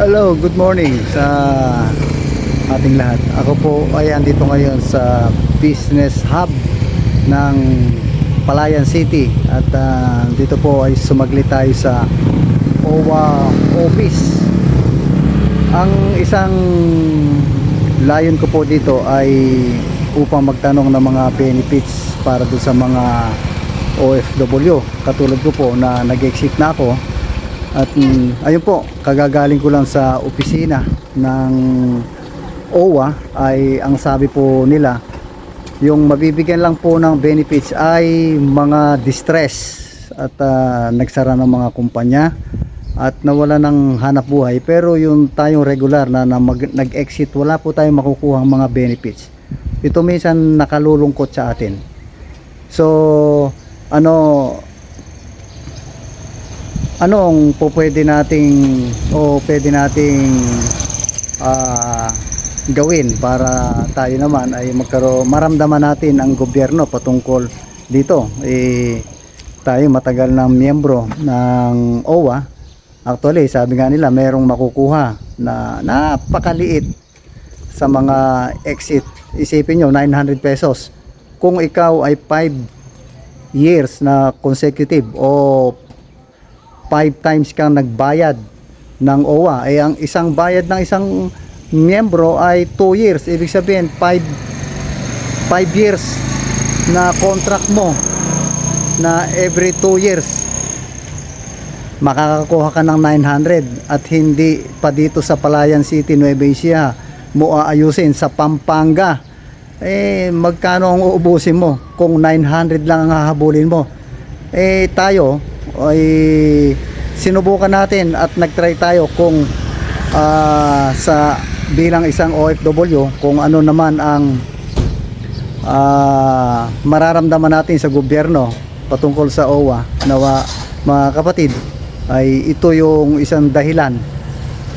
Hello, good morning sa ating lahat. Ako po ay andito ngayon sa business hub ng Palayan City at ah, dito po ay sumagli tayo sa OWA office. Ang isang layon ko po dito ay upang magtanong ng mga benefits para doon sa mga OFW. Katulad ko po na nag-exit na ako at mm, ayun po, kagagaling ko lang sa opisina ng OWA ay ang sabi po nila yung mabibigyan lang po ng benefits ay mga distress at ah, nagsara ng mga kumpanya at nawala ng hanap buhay. Pero yung tayong regular na, na nag-exit wala po tayong makukuha mga benefits. Ito minsan nakalulungkot sa atin. So ano ano ang po pwede nating o pwede nating ah, gawin para tayo naman ay magkaroon maramdaman natin ang gobyerno patungkol dito? Eh tayo matagal ng miyembro ng OWA actually sabi nga nila merong makukuha na napakaliit sa mga exit. Isipin nyo 900 pesos. Kung ikaw ay 5 years na consecutive o 5 times kang nagbayad ng OWA ay ang isang bayad ng isang miyembro ay 2 years. Ibig sabihin 5 5 years na contract mo na every 2 years makakakuha ka ng 900 at hindi pa dito sa Palayan City, Nueva Ecija mo aayusin sa Pampanga. Eh magkano ang uubusin mo kung 900 lang ang hahabulin mo? Eh tayo ay sinubukan natin at nagtry tayo kung ah, sa bilang isang OFW kung ano naman ang ah, mararamdaman natin sa gobyerno patungkol sa OWA nawa mga kapatid ay ito yung isang dahilan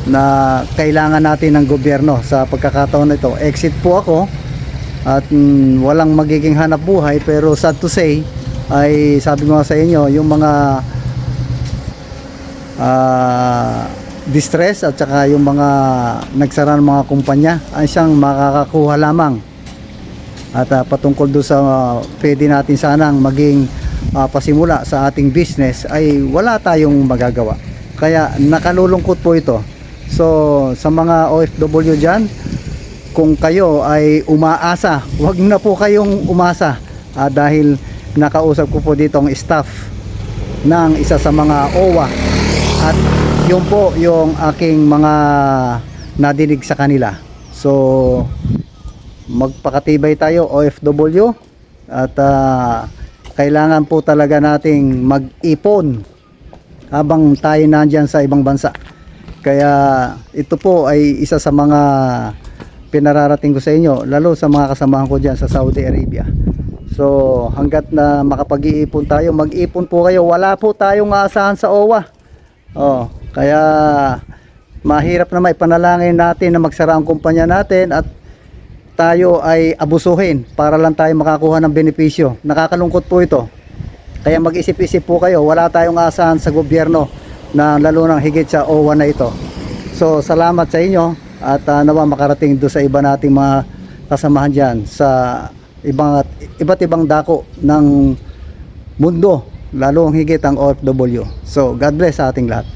na kailangan natin ng gobyerno sa pagkakataon na ito. Exit po ako at mm, walang magiging hanap buhay pero sad to say ay sabi ko sa inyo yung mga ah, distress at saka yung mga nagsara ng mga kumpanya ay siyang makakakuha lamang. At ah, patungkol doon sa ah, pwede natin sanang maging ah, pasimula sa ating business ay wala tayong magagawa. Kaya nakalulungkot po ito. So sa mga OFW dyan kung kayo ay umaasa wag na po kayong umasa. Ah, dahil nakausap ko po dito ang staff ng isa sa mga OWA at yun po yung aking mga nadinig sa kanila. So magpakatibay tayo OFW at ah, kailangan po talaga nating mag-ipon habang tayo nandyan sa ibang bansa. Kaya ito po ay isa sa mga pinararating ko sa inyo lalo sa mga kasamahan ko dyan sa Saudi Arabia. So hanggat na makapag-iipon tayo mag-ipon po kayo. Wala po tayong aasahan sa OWA oh, kaya mahirap na may panalangin natin na magsara ang kumpanya natin at tayo ay abusuhin para lang tayo makakuha ng benepisyo. Nakakalungkot po ito. Kaya mag-isip-isip po kayo wala tayong asahan sa gobyerno na lalo nang higit sa OWA na ito. So salamat sa inyo at ah, nawa makarating do sa iba nating mga kasamahan dyan sa ibang, iba't ibang dako ng mundo lalo ang higit ang OFW so God bless sa ating lahat